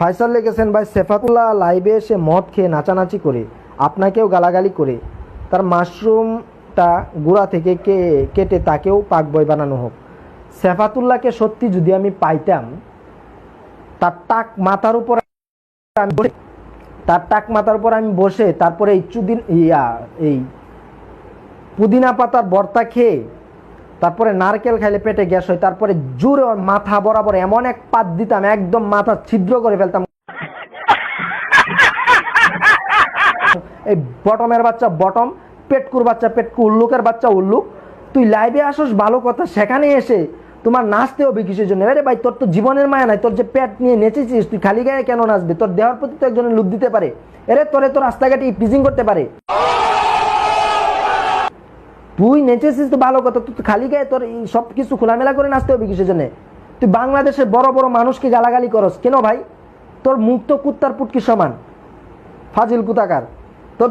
ফাইসাল লিখেছেন, ভাই, সেফাতুল্লাহ লাইভে এসে মদ খেয়ে নাচানাচি করে, আপনাকেও গালাগালি করে। তার মাশরুমটা গুড়া থেকে কে, কেটে তাকেও পাক বই বানানো হোক। সেফাতুল্লাহকে সত্যি যদি আমি পাইতাম, তার টাক মাথার উপর আমি তার টাক মাথার উপর আমি বসে, তারপরে এই চুদিন, ইয়া, এই পুদিনা পাতার বর্তা খেয়ে তারপরে নারকেল খাইলে পেটে গ্যাস হয়, তারপরে জোরে মাথা বরাবর এমন এক পাত দিতাম, একদম মাথা ছিদ্র করে ফেলতাম। এই বটমের বাচ্চা বটম, পেটকুর বাচ্চা পেটকু, উল্লুকের বাচ্চা উল্লুক। তুই লাইভে আসোস, ভালো কথা, সেখানে এসে তোমার নাচতে হবে কিসের জন্য? আরে ভাই, তোর তো জীবনের মায়া নাই, তোর যে পেট নিয়ে নেচেছিস, তুই খালি গায়ে কেন নাচবে? তোর দেহর প্রতি তো একজনের লুপ দিতে পারে। এরে তোরে তো রাস্তাঘাটে পিজিং করতে পারে। তুই নেচেছিস তো ভালো কথা, তুই খালি গায়ে তোর সব কিছু খোলামেলা করে নাচতে হবে কিসের জন্য? তুই বাংলাদেশের বড় বড় মানুষকে গালাগালি করস, কেন ভাই? তোর মুক্ত কুত্তার পুটকি সমান। ফাজিল কুতাকার। তোর